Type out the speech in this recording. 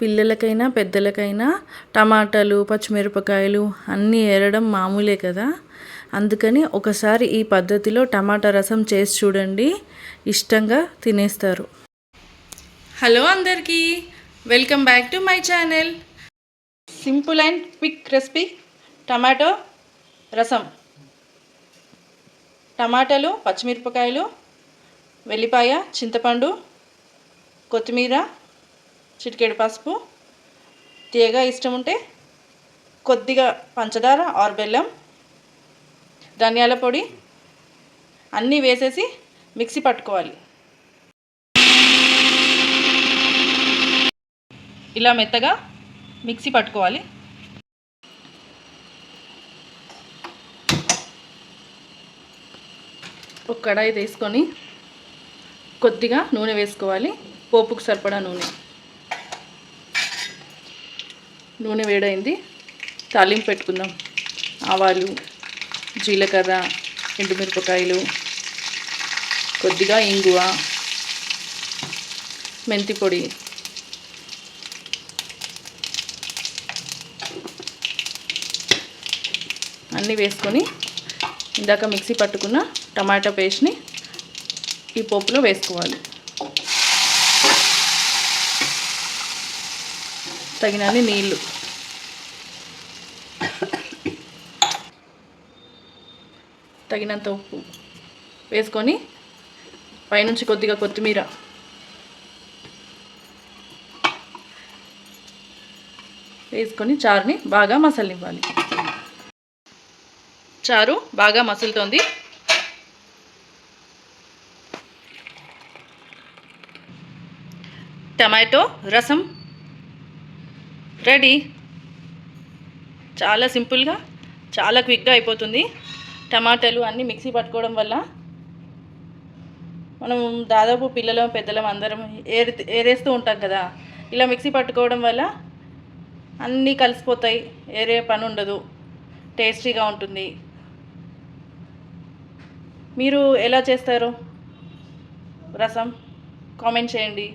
పిల్లలకైనా పెద్దలకైనా టమాటాలు పచ్చిమిరపకాయలు అన్నీ ఏరడం మామూలే కదా. అందుకని ఒకసారి ఈ పద్ధతిలో టమాటా రసం చేసి చూడండి. ఇష్టంగా తినేస్తారు. హలో అందరికీ welcome back to my channel. Simple and quick recipe tomato rasam. టమాటాలు పచ్చిమిరపకాయలు వెల్లిపాయ చింతపండు కొత్తిమీర చిటికెడు పసుపు తీయగా ఇష్టం ఉంటే కొద్దిగా పంచదార ఆరు బెల్లం ధనియాల పొడి అన్నీ వేసేసి మిక్సీ పట్టుకోవాలి. ఇలా మెత్తగా మిక్సీ పట్టుకోవాలి. ఒక కడాయి తీసుకొని కొద్దిగా నూనె వేసుకోవాలి. పోపుకు సరిపడా నూనె. నూనె వేడైంది. తాలింపు పెట్టుకుందాం. ఆవాలు జీలకర్ర ఎండుమిరపకాయలు కొద్దిగా ఇంగువ మెంతి పొడి. అన్నీ వేసుకొని ఇందాక మిక్సీ పట్టుకున్న టమాటా పేస్ట్ని ఈ పోపులో వేసుకోవాలి. తగినన్ని నీళ్ళు. తగినంత ఉప్పు వేసుకొని పైనుంచి కొద్దిగా కొత్తిమీర. వేసుకొని చారుని బాగా మసలివ్వాలి. చారు బాగా మసులుతోంది. టమాటో రసం రెడీ? చాలా సింపుల్గా చాలా క్విక్గా అయిపోతుంది. టమాటాలు అన్నీ మిక్సీ పట్టుకోవడం వల్ల మనం దాదాపు పిల్లలం పెద్దలం అందరం ఏరి ఏరేస్తూ ఉంటాం కదా. ఇలా మిక్సీ పట్టుకోవడం వల్ల అన్నీ కలిసిపోతాయి. ఏరే పని ఉండదు. టేస్టీగా ఉంటుంది. మీరు ఎలా చేస్తారు? రసం? కామెంట్ చేయండి.